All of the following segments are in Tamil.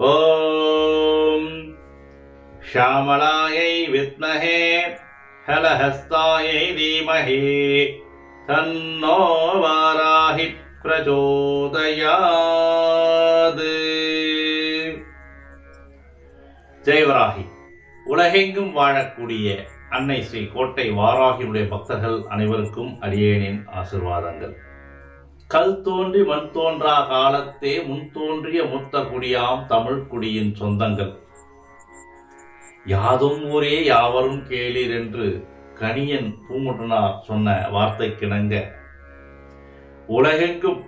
ஓம். ஷாமளாயை வித்மகே ஹலஹஸ்தாயை தீமகே தன்னோ வாராகி பிரஜோதயாது. ஜெயவராகி உலகெங்கும் வாழக்கூடிய அன்னை ஸ்ரீ கோட்டை வாராகியுடைய பக்தர்கள் அனைவருக்கும் அரியேனின் ஆசிர்வாதங்கள். கல் தோன்றி மண் தோன்றா காலத்தே முன் தோன்றிய முத்த குடியாம் தமிழ் குடியின் சொந்தங்கள். யாதும் ஊரே யாவரும் கேளீர் என்று கணியன் பூமுட்டனார் சொன்ன வார்த்தை கிணங்க உலகெங்கும்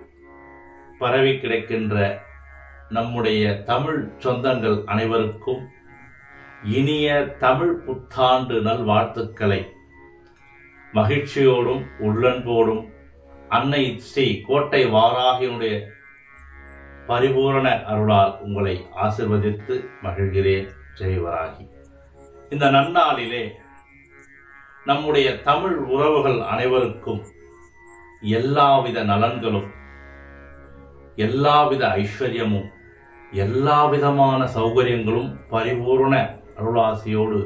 பரவி கிடக்கின்ற நம்முடைய தமிழ் சொந்தங்கள் அனைவருக்கும் இனிய தமிழ் புத்தாண்டு நல்வாழ்த்துக்களை. மகிழ்ச்சியோடும் உள்ளன்போடும் அன்னை ஸ்ரீ கோட்டை வாராகியுடைய பரிபூரண அருளால் உங்களை ஆசிர்வதித்து மகிழ்கிறேன். ஜெய்வராகி இந்த நன்னாளிலே நம்முடைய தமிழ் உறவுகள் அனைவருக்கும் எல்லாவித நலன்களும் எல்லாவித ஐஸ்வர்யமும் எல்லா விதமான சௌகரியங்களும் பரிபூரண அருளாசியோடு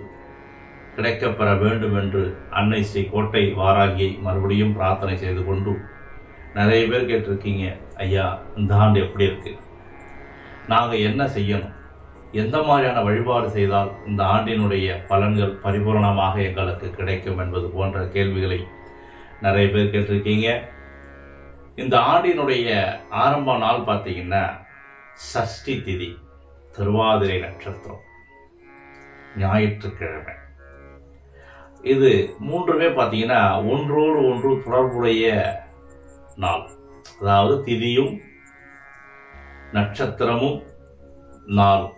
கிடைக்கப்பெற வேண்டும் என்று அன்னை ஸ்ரீ கோட்டை வாராகியை மறுபடியும் பிரார்த்தனை செய்து கொண்டு நிறைய பேர் கேட்டிருக்கீங்க ஐயா இந்த ஆண்டு எப்படி இருக்குது நாங்கள் என்ன செய்யணும்? எந்த மாதிரியான வழிபாடு செய்தால் இந்த ஆண்டினுடைய பலன்கள் பரிபூரணமாக எங்களுக்கு கிடைக்கும்? என்பது போன்ற கேள்விகளை நிறைய பேர் கேட்டிருக்கீங்க. இந்த ஆண்டினுடைய ஆரம்ப நாள் பார்த்தீங்கன்னா சஷ்டி திதி திருவாதிரை நட்சத்திரம் ஞாயிற்றுக்கிழமை. இது மூன்றுமே பார்த்தீங்கன்னா ஒன்றோடு ஒன்று தொடர்புடைய நாள். அதாவது திதியும் நட்சத்திரமும் நாளும்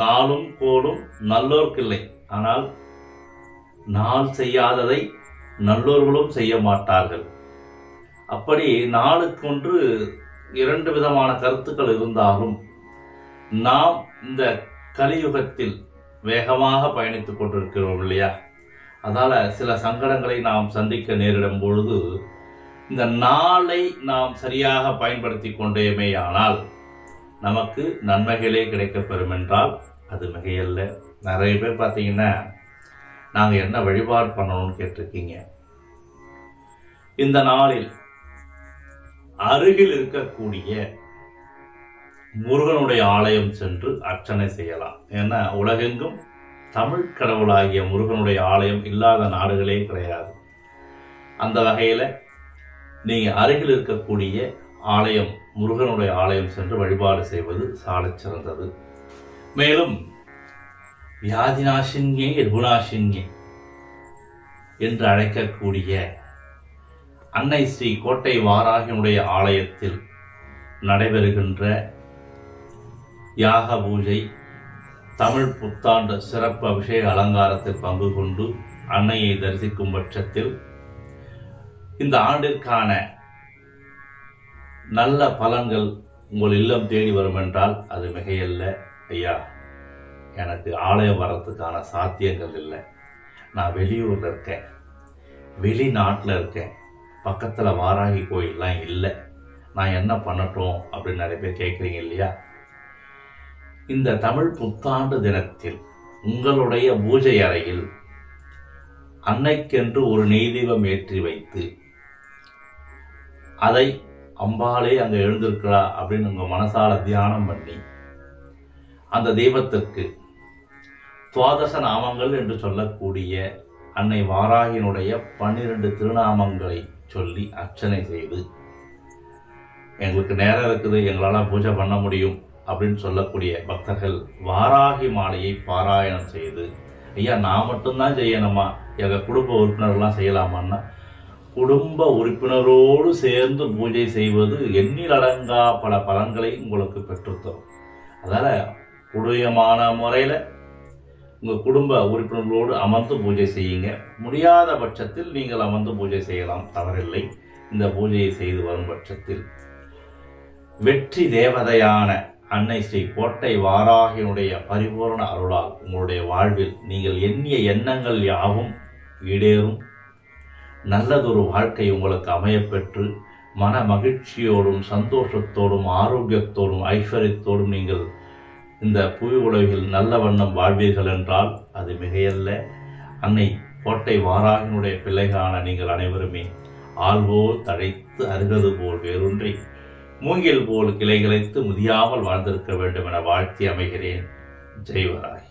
நாளும் கோடும் நல்லோர்க்கில்லை. ஆனால் நாள் செய்யாததை நல்லோர்களும் செய்ய மாட்டார்கள். அப்படி நாளுக்கொன்று இரண்டு விதமான கருத்துக்கள் இருந்தாலும் நாம் இந்த கலியுகத்தில் வேகமாக பயணித்துக் கொண்டிருக்கிறோம் இல்லையா? அதால சில சங்கடங்களை நாம் சந்திக்க நேரிடும் பொழுது இந்த நாளை நாம் சரியாக பயன்படுத்தி கொண்டேமேயானால் நமக்கு நன்மைகளே கிடைக்கப்பெறும் என்றால் அது மிகையல்ல. நிறைய பேர் பார்த்தீங்கன்னா நாங்கள் என்ன வழிபாடு பண்ணணும்னு கேட்டிருக்கீங்க. இந்த நாளில் அருகில் இருக்கக்கூடிய முருகனுடைய ஆலயம் சென்று அர்ச்சனை செய்யலாம். ஏன்னா உலகெங்கும் தமிழ் கடவுளாகிய முருகனுடைய ஆலயம் இல்லாத நாடுகளே கிடையாது. அந்த வகையில் நீங்கள் அருகில் இருக்கக்கூடிய ஆலயம் முருகனுடைய ஆலயம் சென்று வழிபாடு செய்வது சாலச் சிறந்தது. மேலும் வியாதிநாசின்யே ருகுநாசின்யே என்று அழைக்கக்கூடிய அன்னை ஸ்ரீ கோட்டை வாராகினுடைய ஆலயத்தில் நடைபெறுகின்ற யாக பூஜை தமிழ் புத்தாண்டு சிறப்பு அபிஷேக அலங்காரத்தில் பங்கு கொண்டு அன்னையை தரிசிக்கும் பட்சத்தில் இந்த ஆண்டிற்கான நல்ல பலன்கள் உங்கள் இல்லம் தேடி வரும் என்றால் அது மிகையல்ல ஐயா. எனக்கு ஆலயம் வர்றதுக்கான சாத்தியங்கள் இல்லை. நான் வெளியூரில் இருக்கேன். வெளிநாட்டில் இருக்கேன். பக்கத்தில் வாராகி கோயிலெலாம் இல்லை. நான் என்ன பண்ணட்டும் அப்படின்னு நிறைய பேர் கேட்குறீங்க இல்லையா? இந்த தமிழ் புத்தாண்டு தினத்தில் உங்களுடைய பூஜை அறையில் அன்னைக்கென்று ஒரு நெய்தீபம் ஏற்றி வைத்து அதை அம்பாலே அங்கே எழுந்திருக்கிறா அப்படின்னு உங்கள் மனசால தியானம் பண்ணி அந்த தெய்வத்திற்கு துவாதச நாமங்கள் என்று சொல்லக்கூடிய அன்னை வாராகினுடைய பன்னிரண்டு திருநாமங்களை சொல்லி அர்ச்சனை செய்து எங்களுக்கு நேரம் இருக்குது எங்களால் பூஜை பண்ண முடியும் அப்படின்னு சொல்லக்கூடிய பக்தர்கள் வாராகி மாலையை பாராயணம் செய்து ஐயா நான் மட்டும்தான் செய்யணுமா? எங்கள் குடும்ப உறுப்பினர்கள்லாம் செய்யலாமான்னா? குடும்ப உறுப்பினரோடு சேர்ந்து பூஜை செய்வது எண்ணில் அடங்கா பல பலன்களை உங்களுக்கு பெற்றுத்தரும். அதனால் குடியமான முறையில் உங்கள் குடும்ப உறுப்பினர்களோடு அமர்ந்து பூஜை செய்யுங்க. முடியாத பட்சத்தில் நீங்கள் அமர்ந்து பூஜை செய்யலாம். தவறில்லை. இந்த பூஜையை செய்து வரும் பட்சத்தில். வெற்றி தேவதையான அன்னை ஸ்ரீ கோட்டை வாராகினுடைய பரிபூர்ண அருளால் உங்களுடைய வாழ்வில் நீங்கள் எண்ணிய எண்ணங்கள் யாவும் ஈடேறும். நல்லதொரு வாழ்க்கை உங்களுக்கு அமையப்பெற்று மன மகிழ்ச்சியோடும் சந்தோஷத்தோடும் ஆரோக்கியத்தோடும் ஐஸ்வர்யத்தோடும் நீங்கள் இந்த புவி உலகில் நல்ல வண்ணம் வாழ்வீர்கள் என்றால் அது மிகையல்ல. அன்னை கோட்டை வாராகினுடைய பிள்ளைகளான நீங்கள் அனைவருமே ஆள்போல் தழைத்து அருகது போல் வேறொன்றி மூங்கில் போல் கிளைகிளைத்து முதியாமல் வாழ்ந்திருக்க வேண்டும் என வாழ்த்தி அமைகிறேன். ஜெய்வராய்.